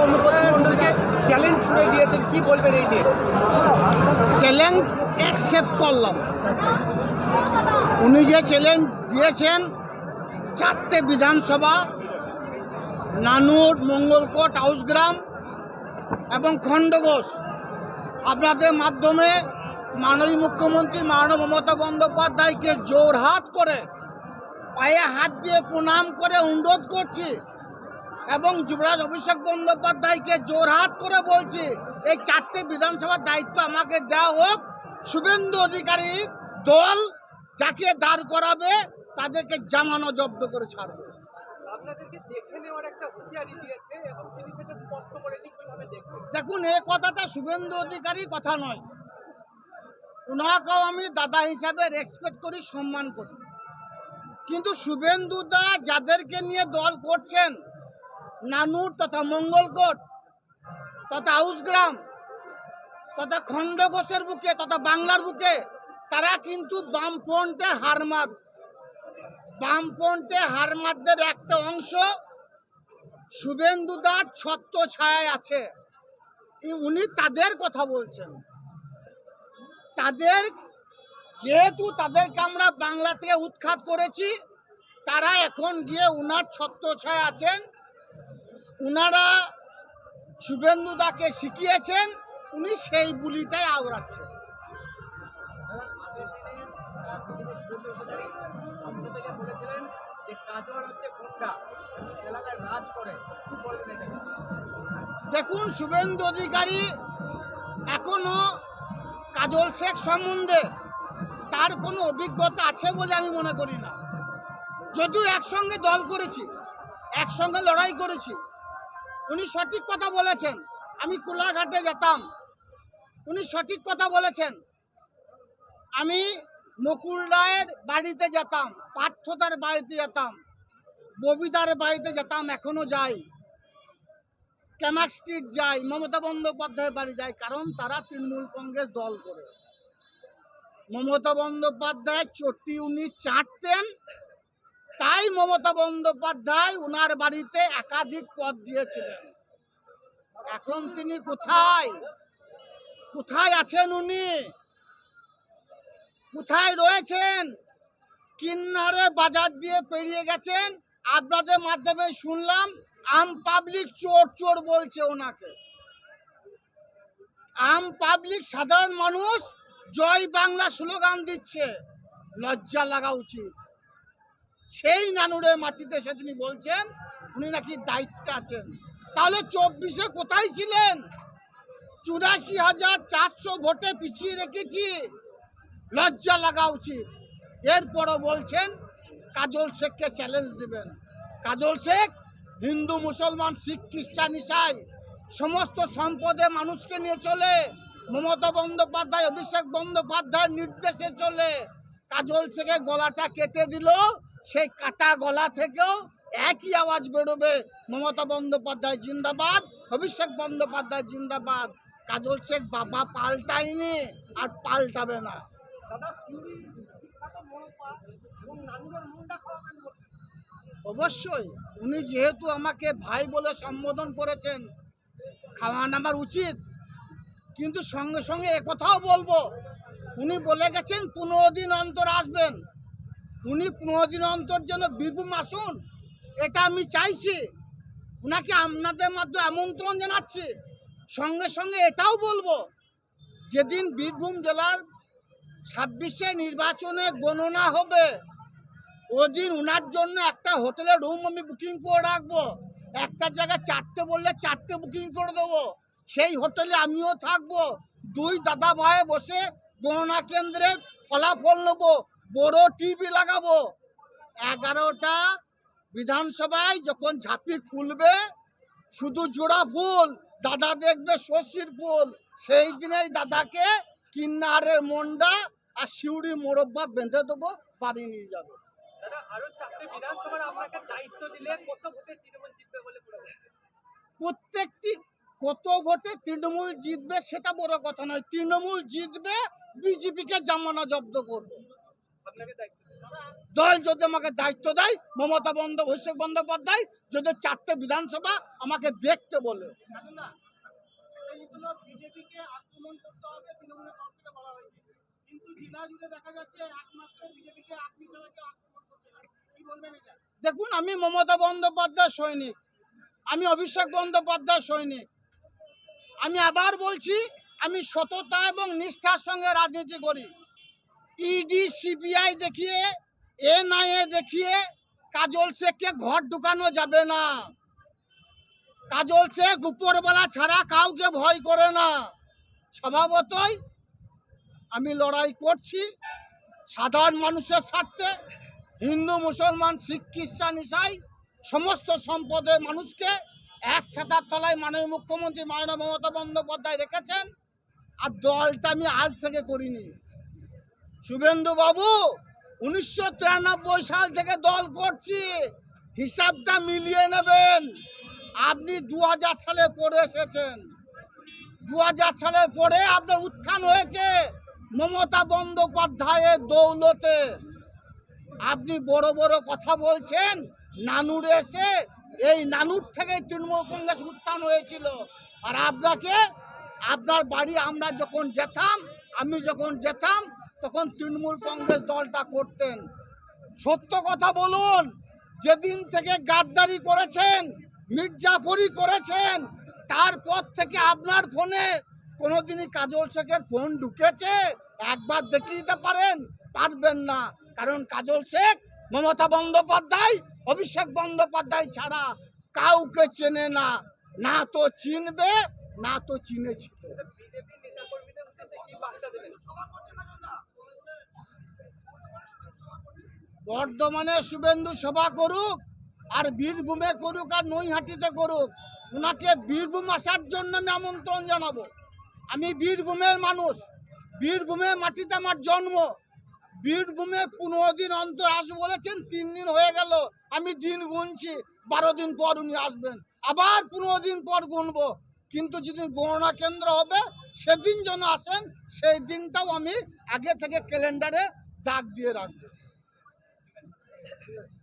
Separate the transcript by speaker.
Speaker 1: অনুব্রত মণ্ডলকে চ্যালেঞ্জ ছুড়ে দিয়েছেন। কি বলবেন এই নিয়ে?
Speaker 2: চ্যালেঞ্জ অ্যাকসেপ্ট করলাম। উনি যে চ্যালেঞ্জ দিয়েছেন, চারটে বিধানসভা, নানুর, মঙ্গলকোট, হাউসগ্রাম এবং খণ্ডঘোষ। আপনাদের মাধ্যমে মাননীয় মুখ্যমন্ত্রী মাননীয় মমতা বন্দ্যোপাধ্যায়কে জোরহাত করে, পায়ে হাত দিয়ে প্রণাম করে অনুরোধ করছি। এবং যুবরাজ অভিষেক বন্দ্যোপাধ্যায়কে জোরহাত করে বলছি এই চারটে বিধানসভার দায়িত্ব আমাকে দেওয়া হোক। শুভেন্দু অধিকারী দল যাকে দাঁড় করাবে তাদেরকে জামানো জব্দ করে ছাড়বে। দেখুন এ কথাটা শুভেন্দু অধিকারী কথা নয়। ওনাকেও আমি দাদা হিসাবে রেসপেক্ট করি সম্মান করি। কিন্তু শুভেন্দু দা যাদেরকে নিয়ে দল করছেন নানুর তথা মঙ্গলকোট, তথা আউসগ্রাম তথা খণ্ডঘোষের বুকে, তথা বাংলার বুকে, তারা কিন্তু বামফ্রন্টে হারমাদ বামফ্রন্টে হারমাদদের একটা অংশ শুভেন্দুদার ছত্র ছায় আছে। উনি তাদের কথা বলছেন। তাদের, যেহেতু তাদেরকে আমরা বাংলা থেকে উৎখাত করেছি, তারা এখন গিয়ে উনার ছত্রছায় আছেন। উনারা শুভেন্দুদাকে শিখিয়েছেন, উনি সেই বুলিটাই আওড়াচ্ছেন। দেখুন, শুভেন্দু অধিকারী এখনও কাজল শেখ সম্বন্ধে তার কোনো অভিজ্ঞতা আছে বলে আমি মনে করি না। যদিও একসঙ্গে দল করেছি, একসঙ্গে লড়াই করেছি উনি সঠিক কথা বলেছেন। আমি কোলাঘাটে যেতাম। উনি সঠিক কথা বলেছেন। আমি মুকুল রায়ের বাড়িতে যেতাম পার্থতার বাড়িতে যেতাম, ববিদার বাড়িতে যেতাম, এখনও যাই। ক্যামাক স্ট্রিট যায় মমতা বন্দ্যোপাধ্যায়ের বাড়ি যায় কারণ তারা তৃণমূল কংগ্রেস দল করে। মমতা বন্দ্যোপাধ্যায় চটি উনি চাটতেন তাই মমতা বন্দ্যোপাধ্যায় উনার বাড়িতে একাধিক পদ দিয়েছিলেন। এখন তিনি কোথায়? কোথায় আছেন উনি? কোথায় রয়েছেন? কিন্নারে বাজার দিয়ে পেরিয়ে গেছেন। আপনাদের মাধ্যমে শুনলাম, আম পাবলিক চোর চোর বলছে ওনাকে। আম পাবলিক সাধারণ মানুষ জয় বাংলা স্লোগান দিচ্ছে। লজ্জা লাগা উচিত। সেই নানুরে মাটিতে এসে তিনি বলছেন, উনি নাকি দায়িত্বে আছেন। তাহলে চব্বিশে কোথায় ছিলেন? চুরাশি হাজার চারশো ভোটে পিছিয়ে রেখেছি। লজ্জা লাগা উচিত। এরপরও বলছেন, কাজল শেখকে চ্যালেঞ্জ দিবেন। কাজল শেখ, হিন্দু, মুসলমান, শিখ, খ্রিস্টান, ইসাই, সমস্ত সম্পদে মানুষকে নিয়ে চলে। মমতা বন্দ্যোপাধ্যায়, অভিষেক বন্দ্যোপাধ্যায়ের নির্দেশে চলে। কাজল শেখের গলাটা কেটে দিল। সেই কাটা গলা থেকেও একই আওয়াজ বেরোবে। মমতা বন্দ্যোপাধ্যায় জিন্দাবাদ অভিষেক বন্দ্যোপাধ্যায় জিন্দাবাদ। কাজল শেখ বাবা পাল্টায়নি আর পাল্টাবে না। অবশ্যই উনি যেহেতু আমাকে ভাই বলে সম্বোধন করেছেন খাওয়ান আমার উচিত। কিন্তু সঙ্গে সঙ্গে একথাও বলব উনি বলে গেছেন পনেরো দিন অন্তর আসবেন। উনি পনেরো দিন অন্তর যেন বীরভূম আসুন, এটা আমি চাইছি। ওনাকে আপনাদের মাধ্যমে আমন্ত্রণ জানাচ্ছি। সঙ্গে সঙ্গে এটাও বলব, যেদিন বীরভূম জেলার ছাব্বিশে নির্বাচনে গণনা হবে, ওদিন ওনার জন্য একটা হোটেলের রুম আমি বুকিং করে রাখব। একটা জায়গায় চারটে বললে চারটে বুকিং করে দেবো। সেই হোটেলে আমিও থাকব। দুই দাদা ভাই বসে গণনা কেন্দ্রে ফলাফল নেব। বড় টিভি লাগাবো। এগারোটা বিধানসভায় যখন ঝাঁপি খুলবে শুধু জোড়া ফুল দাদা দেখবে শশীর ফুল। সেই দিনেই দাদাকে কিন্নারের মন্ডা আর শিউড়ি মোরব্বা বেঁধে দেবো বাড়ি নিয়ে যাবে। প্রত্যেকটি কত ভোটে তৃণমূল জিতবে সেটা বড় কথা নয়। তৃণমূল জিতবে বিজেপিকে জামানা জব্দ করবে।
Speaker 1: দিলে।
Speaker 2: যদি আমাকে দায়িত্ব দেয়, মমতা বন্দ অভিষেক বন্দ্যোপাধ্যায় যদি চারটে বিধানসভা আমাকে দেখতে বলে। দেখুন, আমি মমতা বন্দ্যোপাধ্যায় সৈনিক। আমি অভিষেক বন্দ্যোপাধ্যায় সৈনিক। আমি আবার বলছি, আমি সততা এবং নিষ্ঠার সঙ্গে রাজনীতি করি। ইডি সিবিআই দেখিয়ে এনআইএ দেখিয়ে কাজল শেখকে ঘর ঢুকানো যাবে না কাজল শেখ উপরবেলা ছাড়া কাউকে ভয় করে না স্বভাবতই আমি লড়াই করছি সাধারণ মানুষের স্বার্থে হিন্দু মুসলমান শিখ খ্রিস্টান ইসাই সমস্ত সম্পদের মানুষকে এক ছাতার তলায় মাননীয় মুখ্যমন্ত্রী মাননীয় মমতা বন্দ্যোপাধ্যায় রেখেছেন আর দলটা আমি আজ থেকে করিনি। শুভেন্দু বাবু উনিশশো তিরানব্বই সাল থেকে দল করছি। হিসাবটা মিলিয়ে নেবেন। আপনি দু হাজার সালে পড়ে এসেছেন। দু সালের পরে আপনার উত্থান হয়েছে মমতা বন্দ্যোপাধ্যায়ের দৌলতে। আপনি বড় বড় কথা বলছেন, নানুর এসে এই নানুর থেকে তৃণমূল কংগ্রেস উত্থান হয়েছিল। আর আপনাকে, আপনার বাড়ি আমরা যখন যেতাম, আমি যখন যেতাম তখন তৃণমূল কংগ্রেস দলটা করতেন। সত্য কথা বলুন, যেদিন থেকে গাদ্দারি করেছেন মির্জাফরি করেছেন, তারপর থেকে আপনার ফোনে কোনোদিনই কাজল শেখের ফোন ঢুকেছে, একবার দেখে দিতে পারেন, পারবেন না। কারণ কাজল শেখ মমতা বন্দ্যোপাধ্যায়, অভিষেক বন্দ্যোপাধ্যায় ছাড়া কাউকে চেনে না। না তো চিনবে, না তো চিনেছিল বর্ধমানে শুভেন্দু সভা করুক আর বীরভূমে করুক আর নৈহাটিতে করুক ওনাকে বীরভূম আসার জন্য আমি আমন্ত্রণ জানাব। আমি বীরভূমের মানুষ বীরভূমের মাটিতে আমার জন্ম। বীরভূমে পনেরো দিন অন্তর আসব বলেছেন, তিন দিন হয়ে গেল, আমি দিন গুনছি, বারো দিন পর উনি আসবেন। আবার পনেরো দিন পর গুনবো, কিন্তু যেদিন গণনা কেন্দ্র হবে, সেদিন যেন আসেন, সেই দিনটাও আমি আগে থেকে ক্যালেন্ডারে দাগ দিয়ে রাখব। Yeah.